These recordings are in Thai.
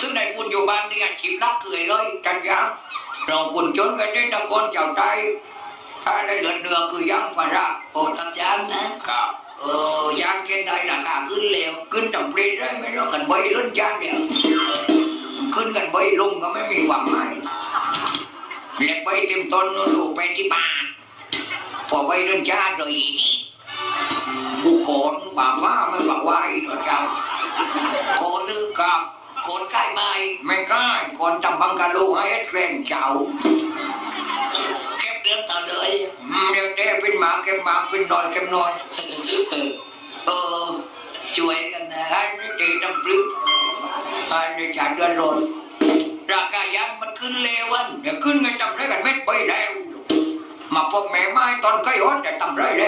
ซึ่งในคุณอยู่บ้านเนี่ยชีพรักเกยเลยจันยังเราคุณจนกันได้ตะกนเจ้าใจถ้าได้เดือดเนือคือยังปะระโอ้ตัดยางนะครับเออยางเกณฑ์ใดราคาขึ้นเร็วขึ้นต่ำปรีได้ไหมเรากันใบล้นยางเดียวขึ้นกันใบลงก็ไม่มีความหมายเล็กใบเต็มต้นนู่นดูไปที่บ้านพอใบล้นยางเลยอีกูโกนว่าว่าไม่ว่าไหวตัวเจ้าโกนลือกับ โกนใกล้ไหมไม่ใกล้โกนตำบังกะลูให้แรงเจ้าเก็บเดือนต่อเลยอืมเดี๋ยวเด้เป็นหมาเก็บหมาเป็นหน่อยเก็บหน่อยเออช่วยกันนะให้ไม่ตีตำปลึกให้ในชาติเดือนร้อนราคายางมันขึ้นเร็วันเดี๋ยวขึ้นไงจำได้กันเม็ดไปแล้วมาพบแม่ไม้ตอนใกล้ฮอดแต่ตำไรแล้ว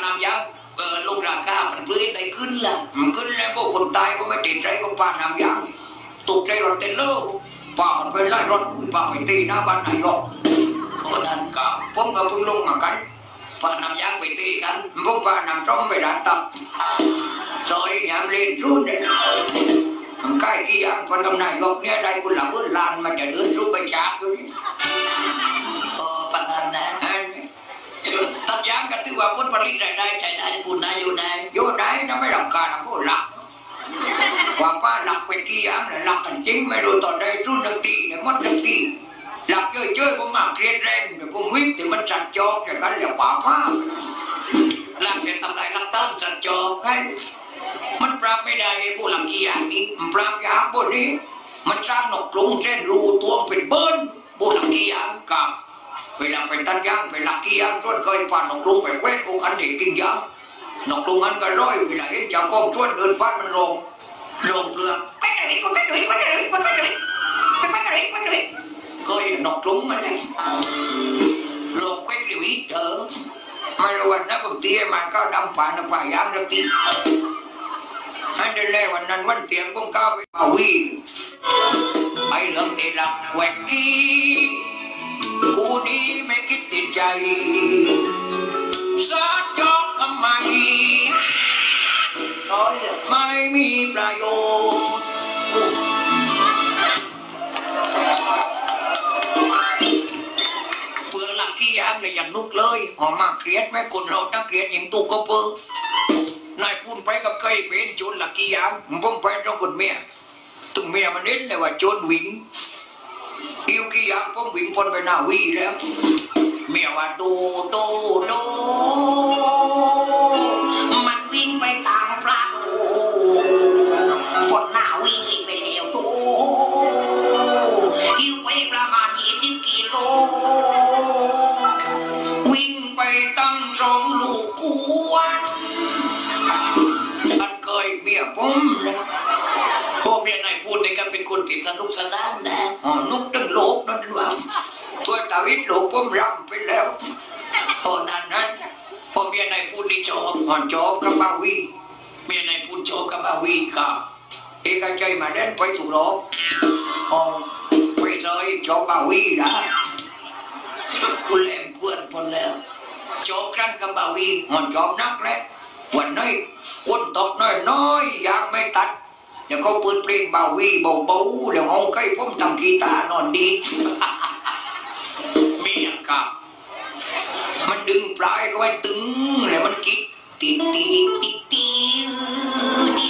กันำยังลูกราคามันพื้นได้ขึ้นละมันขึ้นแล้วพวกคนตายก็ไม่ติดใจก็ปานำยังตกใจรถเต็นเลอร์ป่าไปไล่รถป่าไปตีหน้าบ้านนายกโอ้นั่นก็ผมก็เพิ่งลงมากันป่านำยังไปตีกันผมป่านำจ้องไปด่านตับซอยยามเล่นรุ่นเนี่ยใกล้กี่ย่างพันกำนายกเนี่ยได้คุณหลับเบิ้ลลานมันจะเดินรูปไปจากอยู่นี่ กันถือว่าผลผลิตได้ได้ใช้ได้พูดได้อยู่ได้อยู่ได้นะไม่รำคาญนะพูดหลักว่าป้าหลักไปกี่อย่างหลักกันจริงไม่รู้ตอนใดรุ่นนักตีเนี่ยมัดนักตีหลักเยอะๆผมมาเครียดแรงเดี๋ยวผมวิ่งถึงมันจัดจอกอย่างนั้นแหละป่าป้าหลักจะทำลายหลักต้านจัดจอกไงมันปราบไม่ได้ไอ้พวกหลักกี่อย่างนี้มันปราบยากพวกนี้ มันสร้างหนกกรงเส้นรูตัวเป็นเบิ้ลพวกหลักกี่อย่างกับเวลาไปตัดยางไปหลักกี่ยางต้นเคยผ่านนกกรุงไปแคว้นพวกอันเด็กกินยาง นกกรุงอันก็ร้อยเวลาเห็นเจ้ากองต้นเดินผ่านมันลงลงเปลือกแกล้งเลยแกล้งเลยแกล้งเลยแกล้งเลยแกล้งเลยแกล้งเลยเคยเห็นนกกรุงไหมลงแคว้นเลยเด้อไม่รู้วันนั้นบางทีมันก็ดำผ่านป่ายางนักทีให้ได้เลยวันนั้นวันเตียงผมก้าวไปมาวิ่งไปเรื่องตีหลักแหวกกี้กู นี้ไม่คิดติดใจสาจอกทำไมซอยไม่มีประโยชน์เพื่อนหลักกี่ยางเลยอย่างนุกเลยหอมมากเครียดไหมคนเรานักเครียดอย่างตุกก็เปอนายพูดไปกับเคยเป็นจรหลักกี่ย่างผมไปต้องคนเมียตึงเมียมันเน้นเลยว่าจรวิ่งอิวกี่ย่างผมวิ่งพ้นไปหน้าวีแล้ว ลูกกวนอันเคยเมียผมนะพวกเมียนายพูดในกันเป็นคนติดสนุกสนานนะอ๋อนุกตั้งโลกนั่นว่าตัวตาวิทโลกผมรำไปแล้วพอนั้นนั้นพอเมียนายพูดนี่จอบอ๋อจอบกับบาวีเมียนายพูดจอบกับบาวีครับเอกใจมาเล่นไปถูกหลอกอ๋อไปเลยจอบบาวีนะกูแหลมกวนพนแล้ว จบครั้นกับบาวีมันยอมนักแล้ววันนี้คนตกน้อยน้อยยางไม่ตัดเดี๋ยวเขาเปิดเพลงบาวีเบาๆเดี๋ยวเอาใกล้ผมทำกีตานอนดีมียครับมันดึงปลายก็ไว้ตึงแล้วมันกิดติดติดติดติด